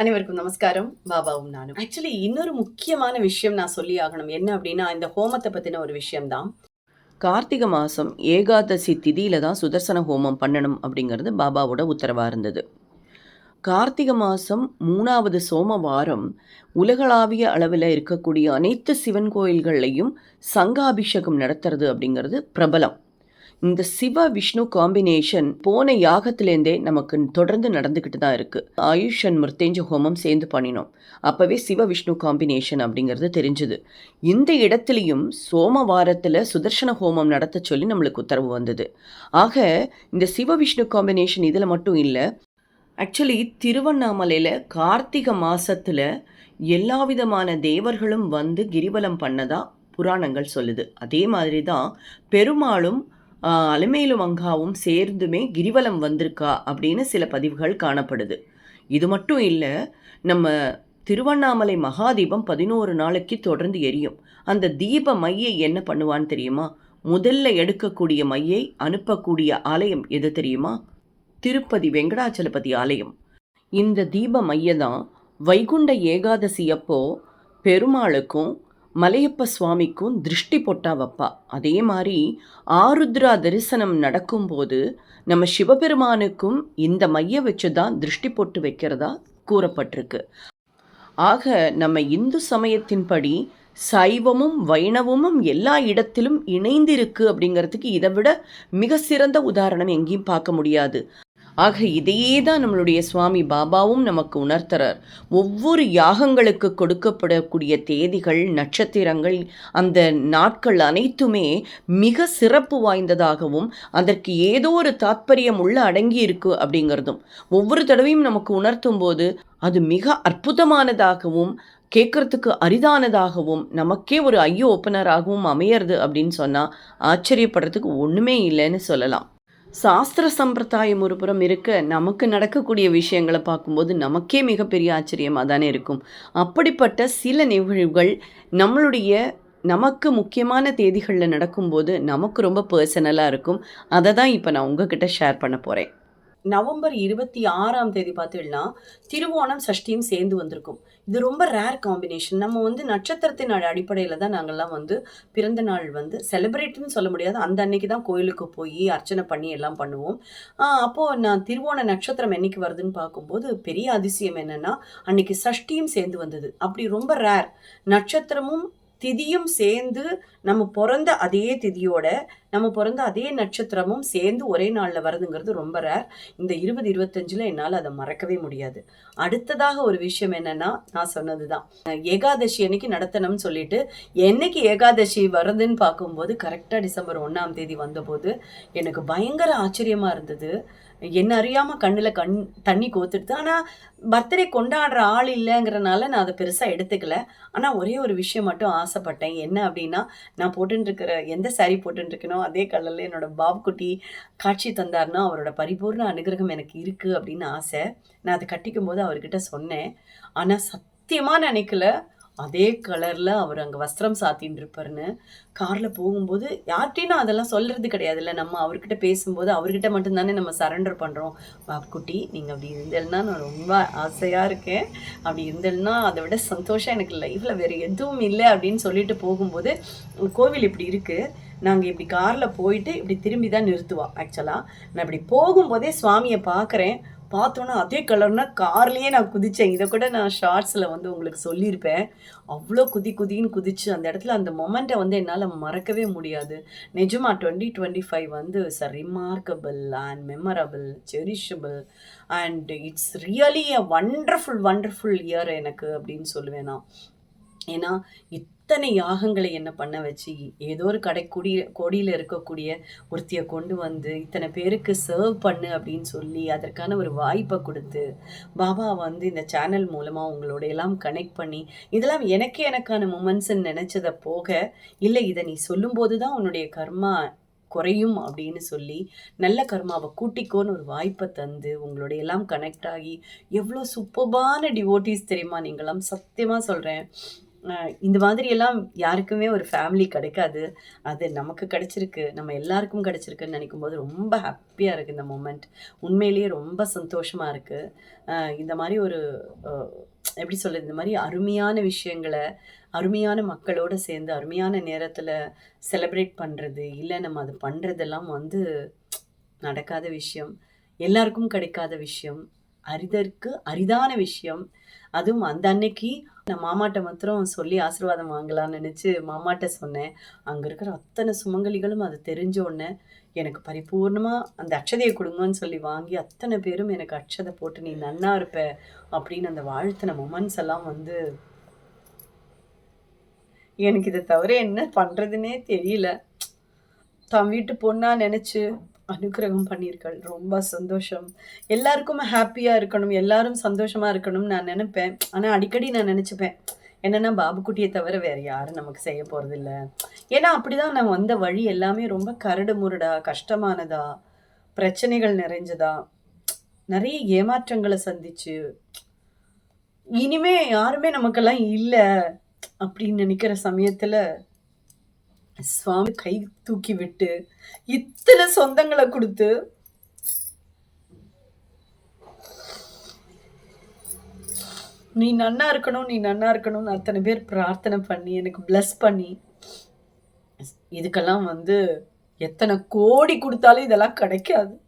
அனைவருக்கும் நமஸ்காரம். பாபாவும் நானும். ஆக்சுவலி இன்னொரு முக்கியமான விஷயம் நான் சொல்லி ஆகணும். என்ன அப்படின்னா இந்த ஹோமத்தை பற்றின ஒரு விஷயம்தான். கார்த்திகை மாதம் ஏகாதசி திதியில தான் சுதர்சன ஹோமம் பண்ணணும் அப்படிங்கிறது பாபாவோட உத்தரவாக இருந்தது. கார்த்திகை மாதம் மூணாவது சோமவாரம் உலகளாவிய அளவில் இருக்கக்கூடிய அனைத்து சிவன் கோயில்கள்லையும் சங்காபிஷேகம் நடத்துறது அப்படிங்கிறது பிரபலம். இந்த சிவ விஷ்ணு காம்பினேஷன் போன யாகத்திலேருந்தே நமக்கு தொடர்ந்து நடந்துக்கிட்டு தான் இருக்குது ஆயுஷ் அண்ட் மிருத்தேஞ்ச ஹோமம் சேர்ந்து பண்ணினோம். அப்போவே சிவ விஷ்ணு காம்பினேஷன் அப்படிங்கிறது தெரிஞ்சுது. இந்த இடத்துலையும் சோமவாரத்தில் சுதர்ஷன ஹோமம் நடத்த சொல்லி நம்மளுக்கு உத்தரவு வந்தது. ஆக இந்த சிவ விஷ்ணு காம்பினேஷன் இதில் மட்டும் இல்லை ஆக்சுவலி திருவண்ணாமலையில் கார்த்திகை மாதத்தில் எல்லா விதமான தேவர்களும் வந்து கிரிவலம் பண்ணதா புராணங்கள் சொல்லுது. அதே மாதிரி தான் பெருமாளும் அலமேலு மங்காவும் சேர்ந்துமே கிரிவலம் வந்திருக்கா அப்படின்னு சில பதிவுகள் காணப்படுது. இது மட்டும் இல்லை நம்ம திருவண்ணாமலை மகாதீபம் பதினோரு நாளைக்கு தொடர்ந்து எரியும். அந்த தீப மையை என்ன பண்ணுவான்னு தெரியுமா? முதல்ல எடுக்கக்கூடிய மையை அனுப்பக்கூடிய ஆலயம் எது தெரியுமா? திருப்பதி வெங்கடாச்சலபதி ஆலயம். இந்த தீப மைய தான் வைகுண்ட ஏகாதசி அப்போ பெருமாளுக்கும் மலையப்ப சுவாமிக்கும் திருஷ்டி பொட்டா வைப்பா. அதே மாதிரி ஆருத்ரா தரிசனம் நடக்கும்போது நம்ம சிவபெருமானுக்கும் இந்த மைய வச்சு தான் திருஷ்டி பொட்டு வைக்கிறதா கூறப்பட்டிருக்கு. ஆக நம்ம இந்து சமயத்தின்படி சைவமும் வைணவமும் எல்லா இடத்திலும் இணைந்திருக்கு அப்படிங்கிறதுக்கு இதை விட மிக சிறந்த உதாரணம் எங்கேயும் பார்க்க முடியாது. ஆக இதையே தான் நம்மளுடைய சுவாமி பாபாவும் நமக்கு உணர்த்துறார். ஒவ்வொரு யாகங்களுக்கு கொடுக்கப்படக்கூடிய தேதிகள் நட்சத்திரங்கள் அந்த நாட்கள் அனைத்துமே மிக சிறப்பு வாய்ந்ததாகவும் அதற்கு ஏதோ ஒரு தாத்பரியம் உள்ள அடங்கி இருக்கு அப்படிங்கிறதும் ஒவ்வொரு தடவையும் நமக்கு உணர்த்தும் போது அது மிக அற்புதமானதாகவும் கேட்குறதுக்கு அரிதானதாகவும் நமக்கே ஒரு ஐயோ ஓப்பனராகவும் அமையறது அப்படின்னு சொன்னால் ஆச்சரியப்படுறதுக்கு ஒன்றுமே இல்லைன்னு சொல்லலாம். சாஸ்திர சம்பிரதாயம் ஒரு புறம் இருக்க நமக்கு நடக்கக்கூடிய விஷயங்களை பார்க்கும்போது நமக்கே மிகப்பெரிய ஆச்சரியமாக தானே இருக்கும். அப்படிப்பட்ட சில நிகழ்வுகள் நம்மளுடைய நமக்கு முக்கியமான தேதிகளில் நடக்கும்போது நமக்கு ரொம்ப பர்சனலாக இருக்கும். அதை தான் இப்போ நான் உங்ககிட்ட ஷேர் பண்ண போகிறேன் நவம்பர் இருபத்தி ஆறாம் தேதி பார்த்தீங்கன்னா திருவோணம் சஷ்டியும் சேர்ந்து வந்திருக்கும். இது ரொம்ப ரேர் காம்பினேஷன் நம்ம வந்து நட்சத்திரத்தின் அடிப்படையில் தான் நாங்கள்லாம் வந்து பிறந்த நாள் வந்து செலிப்ரேட்னு சொல்ல முடியாது. அந்த அன்னைக்கு தான் கோயிலுக்கு போய் அர்ச்சனை பண்ணி எல்லாம் பண்ணுவோம். அப்போது நான் திருவோண நட்சத்திரம் என்னைக்கு வருதுன்னு பார்க்கும்போது பெரிய அதிசயம் என்னன்னா அன்னைக்கு சஷ்டியும் சேர்ந்து வந்தது. அப்படி ரொம்ப ரேர் நட்சத்திரமும் திதியும் சேர்ந்து நம்ம பிறந்த அதே திதியோட நம்ம பிறந்த அதே நட்சத்திரமும் சேர்ந்து ஒரே நாளில் வருதுங்கிறது ரொம்ப ரேர் இந்த இருபது இருபத்தஞ்சில் என்னால் அதை மறக்கவே முடியாது. அடுத்ததாக ஒரு விஷயம் என்னன்னா நான் சொன்னது தான் ஏகாதசி அன்னைக்கு நடத்தணும்னு சொல்லிட்டு என்னைக்கு ஏகாதசி வருதுன்னு பார்க்கும்போது கரெக்டாக டிசம்பர் ஒன்றாம் தேதி வந்தபோது எனக்கு பயங்கர ஆச்சரியமாக இருந்தது. என்ன அறியாமல் கண்ணில் கண் தண்ணி கோத்துடுது. ஆனால் பர்த்டே கொண்டாடுற ஆள் இல்லைங்கிறனால நான் அதை பெருசாக எடுத்துக்கல. ஆனால் ஒரே ஒரு விஷயம் மட்டும் ஆசைப்பட்டேன். என்ன அப்படின்னா நான் போட்டுருக்கிற எந்த சாரீ போட்டுட்டு அதே கலரில் என்னோட பாப்குட்டி காட்சி தந்தார்னா அவரோட பரிபூர்ண அனுகிரகம் எனக்கு இருக்குது அப்படின்னு ஆசை. நான் அதை கட்டிக்கும் போது அவர்கிட்ட சொன்னேன். ஆனால் சத்தியமாக நினைக்கல. அதே கலரில் அவர் அங்கே வஸ்திரம் சாத்தின்னு இருப்பாருன்னு காரில் போகும்போது யார்கிட்டையும் நான் அதெல்லாம் சொல்கிறது கிடையாதுல்ல. நம்ம அவர்கிட்ட பேசும்போது அவர்கிட்ட மட்டும்தானே நம்ம சரண்டர் பண்ணுறோம் பாப்குட்டி நீங்கள் அப்படி இருந்தேன்னா நான் ரொம்ப ஆசையாக இருக்கேன். அப்படி இருந்தேன்னா அதை விட சந்தோஷம் எனக்கு லைஃப்பில் வேறு எதுவும் இல்லை அப்படின்னு சொல்லிட்டு போகும்போது கோவில் இப்படி இருக்குது நாங்கள் இப்படி காரில் போயிட்டு இப்படி திரும்பி தான் நிறுத்துவோம் ஆக்சுவலாக நான் இப்படி போகும்போதே சுவாமியை பார்க்குறேன். பார்த்தோன்னா அதே கலர்னா கார்லேயே நான் குதித்தேன் இதை கூட நான் ஷார்ட்ஸில் வந்து உங்களுக்கு சொல்லியிருப்பேன். அவ்வளோ குதி குதின்னு குதிச்சு அந்த இடத்துல அந்த மொமெண்ட்டை வந்து என்னால் மறக்கவே முடியாது. நிஜமாக டுவெண்ட்டி டுவெண்ட்டி ஃபைவ் வந்து it's a remarkable and memorable cherishable and it's really a wonderful wonderful year எனக்கு அப்படின்னு சொல்லுவேன் நான். ஏன்னா இத்தனை யாகங்களை என்ன பண்ண வச்சு ஏதோ ஒரு கடை குடி கொடியில் இருக்கக்கூடிய ஒருத்தியை கொண்டு வந்து இத்தனை பேருக்கு சர்வ் பண்ணு அப்படின்னு சொல்லி அதற்கான ஒரு வாய்ப்பை கொடுத்து பாபா வந்து இந்த சேனல் மூலமாக உங்களோட எல்லாம் கனெக்ட் பண்ணி இதெல்லாம் எனக்கே எனக்கான மூமெண்ட்ஸ்ன்னு நினச்சதை போக இல்லை இதை நீ சொல்லும்போது தான் உன்னுடைய கர்மா குறையும் அப்படின்னு சொல்லி நல்ல கர்மாவை கூட்டிக்கோன்னு ஒரு வாய்ப்பை தந்து உங்களோட எல்லாம் கனெக்ட் ஆகி எவ்வளோ சூப்பர்பான டிவோட்டிஸ் தெரியுமா நீங்களாம் சத்தியமாக சொல்கிறேன் இந்த மாதிரியெல்லாம் யாருக்குமே ஒரு ஃபேமிலி கிடைக்காது. அது நமக்கு கிடைச்சிருக்கு. நம்ம எல்லாருக்கும் கிடைச்சிருக்குன்னு நினைக்கும்போது ரொம்ப ஹாப்பியாக இருக்குது இந்த மூமெண்ட் உண்மையிலேயே ரொம்ப சந்தோஷமாக இருக்குது இந்த மாதிரி ஒரு எப்படி சொல்கிறது இந்த மாதிரி அருமையான விஷயங்கள, அருமையான மக்களோடு சேர்ந்து அருமையான நேரத்தில் செலிப்ரேட் பண்ணுறது இல்லை நம்ம அது பண்ணுறதெல்லாம் வந்து நடக்காத விஷயம். எல்லாருக்கும் கிடைக்காத விஷயம். அரிதற்கு அரிதான விஷயம். அதுவும் அந்த அன்னைக்கு நான் மாமாட்ட மாத்திரம் சொல்லி ஆசீர்வாதம் வாங்கலாம்னு நினச்சி மாமாட்ட சொன்னேன். அங்கே இருக்கிற அத்தனை சுமங்கலிகளும் அது தெரிஞ்ச உடனே, எனக்கு பரிபூர்ணமாக அந்த அக்ஷதையை கொடுங்கன்னு சொல்லி வாங்கி, அத்தனை பேரும் எனக்கு அக்ஷதை போட்டு, "நீ நன்னா இருப்ப" அப்படின்னு அந்த வாழ்த்தின மொமெண்ட்ஸ் எல்லாம் வந்து எனக்கு இதை தவிர என்ன பண்ணுறதுனே தெரியல. தான் வீட்டு பொண்ணாக நினச்சி அனுக்கிரகம் பண்ணியிருக்காள். ரொம்ப சந்தோஷம். எல்லாருக்கும் ஹாப்பியாக இருக்கணும். எல்லாரும் சந்தோஷமாக இருக்கணும்னு நான் நினைப்பேன் ஆனால் அடிக்கடி நான் நினச்சிப்பேன் என்னன்னா பாபுக்குட்டியை தவிர வேறு யாரும் நமக்கு செய்ய போகிறதில்ல ஏன்னா அப்படிதான் நான் வந்த வழி எல்லாமே ரொம்ப கரடு முரடா, கஷ்டமானதா, பிரச்சனைகள் நிறைஞ்சதா, நிறைய ஏமாற்றங்களை சந்திச்சு, இனிமே யாருமே நமக்கெல்லாம் இல்லை அப்படின்னு நினைக்கிற சமயத்தில் சுவாமி கை தூக்கி விட்டு, இத்தனை சொந்தங்களை கொடுத்து நீ நன்னா இருக்கணும், நீ நன்னா இருக்கணும்னு அத்தனை பேர் பிரார்த்தனை பண்ணி, எனக்கு பிளஸ் பண்ணி, இதுக்கெல்லாம் வந்து எத்தனை கோடி கொடுத்தாலும் இதெல்லாம் கிடைக்காது.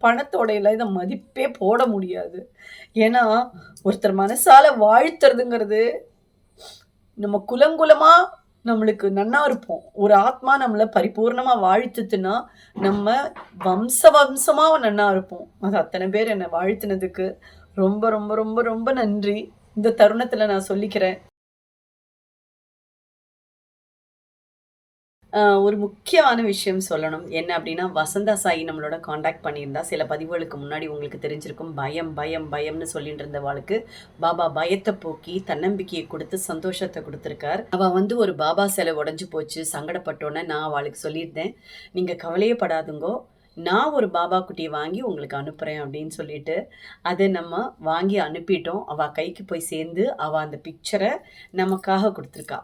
பணத்தோடையெல்லாம் இதை மதிப்பே போட முடியாது. ஏன்னா, ஒருத்தர் மனசால வாழ்த்துறதுங்கிறது, நம்ம குலங்குலமாக நம்மளுக்கு நன்னா இருப்போம். ஒரு ஆத்மா நம்மளை பரிபூர்ணமா வாழ்த்துதுன்னா, நம்ம வம்ச வம்சமாக நன்னா இருப்போம். அது அத்தனை பேர் என்னை வாழ்த்துனதுக்கு ரொம்ப ரொம்ப ரொம்ப ரொம்ப நன்றி. இந்த தருணத்தில் நான் சொல்லிக்கிறேன். ஒரு முக்கியமான விஷயம் சொல்லணும். என்ன அப்படின்னா, வசந்தா சாயி நம்மளோட காண்டாக்ட் பண்ணியிருந்தா. சில பதிவுகளுக்கு முன்னாடி உங்களுக்கு தெரிஞ்சிருக்கும். பயம், பயம், பயம்னு சொல்லிட்டு இருந்தவாளுக்கு, பாபா பயத்தை போக்கி, தன்னம்பிக்கையை கொடுத்து சந்தோஷத்தை கொடுத்துருக்கார் அவள் வந்து ஒரு பாபா சிலை உடஞ்சி போச்சு, சங்கடப்பட்டோன்னே நான் அவளுக்கு சொல்லியிருந்தேன். நீங்கள் கவலையே படாதுங்கோ. நான் ஒரு பாபா குட்டியை வாங்கி உங்களுக்கு அனுப்புகிறேன் அப்படின்னு சொல்லிட்டு, அதை நம்ம வாங்கி அனுப்பிட்டோம். அவள் கைக்கு போய் சேர்ந்து, அவள் அந்த பிக்சரை நமக்காக கொடுத்துருக்கா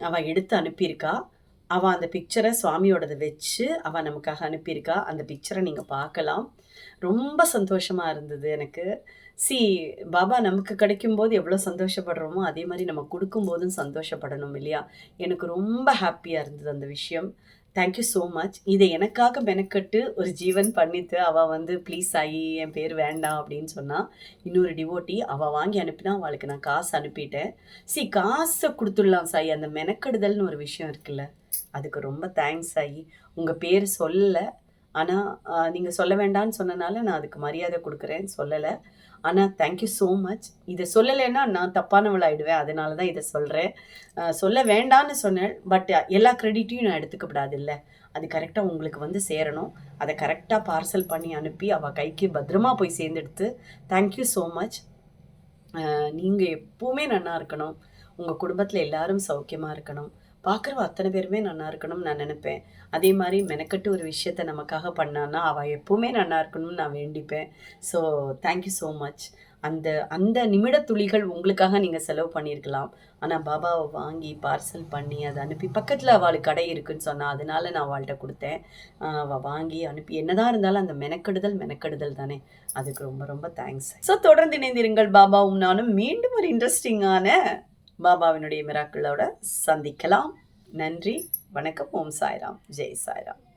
அவள் எடுத்து அனுப்பியிருக்கா. அவள் அந்த பிக்சரை சுவாமியோடது வச்சு, அவள் நமக்காக அனுப்பியிருக்கா. அந்த பிக்சரை நீங்கள் பார்க்கலாம். ரொம்ப சந்தோஷமாக இருந்தது எனக்கு. சி பாபா நமக்கு கிடைக்கும்போது எவ்வளோ சந்தோஷப்படுறோமோ, அதே மாதிரி நம்ம கொடுக்கும்போதும் சந்தோஷப்படணும் இல்லையா? எனக்கு ரொம்ப ஹாப்பியாக இருந்தது அந்த விஷயம். Thank you much. இதை எனக்காக மெனக்கட்டு ஒரு ஜீவன் பண்ணித்து, அவள் வந்து "ப்ளீஸ் ஆகி என் பேர் வேண்டாம்" அப்படின்னு சொன்னால் இன்னொரு டிவோட்டி அவள் வாங்கி அனுப்பினா, அவளுக்கு நான் காசு அனுப்பிட்டேன். சி காசை கொடுத்துடலாம் சாயி. அந்த மெனக்கெடுதல்னு ஒரு விஷயம் இருக்குல்ல. அதுக்கு ரொம்ப தேங்க்ஸ் ஆகி உங்கள் பேர் சொல்லலை ஆனால் நீங்கள் சொல்ல வேண்டாம்னு சொன்னனால, நான் அதுக்கு மரியாதை கொடுக்குறேன் சொல்லலை ஆனால் தேங்க் யூ மச். இதை சொல்லலைன்னா நான் தப்பானவளாயிடுவேன். அதனால தான் இதை சொல்கிறேன் சொல்ல வேண்டான்னு சொன்னேன். பட் எல்லா க்ரெடிட்டையும் நான் எடுத்துக்கக்கூடாதுல்ல. அது கரெக்டாக உங்களுக்கு வந்து சேரணும். அதை கரெக்டாக பார்சல் பண்ணி அனுப்பி, அவள் கைக்கு பத்திரமா போய் சேர்ந்தெடுத்து தேங்க் யூ மச். நீங்கள் எப்போவுமே நல்லா இருக்கணும். உங்கள் குடும்பத்தில் எல்லாரும் சௌக்கியமாக இருக்கணும். பார்க்குறவ அத்தனை பேருமே நல்லா இருக்கணும்னு நான் நினைப்பேன் அதே மாதிரி மெனக்கட்டு ஒரு விஷயத்த நமக்காக பண்ணான்னா, அவள் எப்போவுமே நல்லா இருக்கணும்னு நான் வேண்டிப்பேன். So thank you much. அந்த அந்த நிமிட துளிகள் உங்களுக்காக நீங்கள் செலவு பண்ணியிருக்கலாம். ஆனால் பாபாவை வாங்கி பார்சல் பண்ணி, அதை அனுப்பி பக்கத்தில் அவளுக்கு கடை இருக்குன்னு சொன்னால் அதனால நான் அவள்கிட்ட கொடுத்தேன் அவள் வாங்கி அனுப்பி என்னதான் இருந்தாலும் அந்த மெனக்கெடுதல் மெனக்கெடுதல் தானே. அதுக்கு ரொம்ப ரொம்ப தேங்க்ஸ். ஸோ தொடர்ந்து இணைந்திருங்கள். பாபாவும் நானும் மீண்டும் ஒரு இன்ட்ரெஸ்டிங்கான பாபாவினுடைய மிராக்களோட சந்திக்கலாம். நன்றி. வணக்கம். ஓம் சாய்ராம். ஜெய் சாய்ராம்.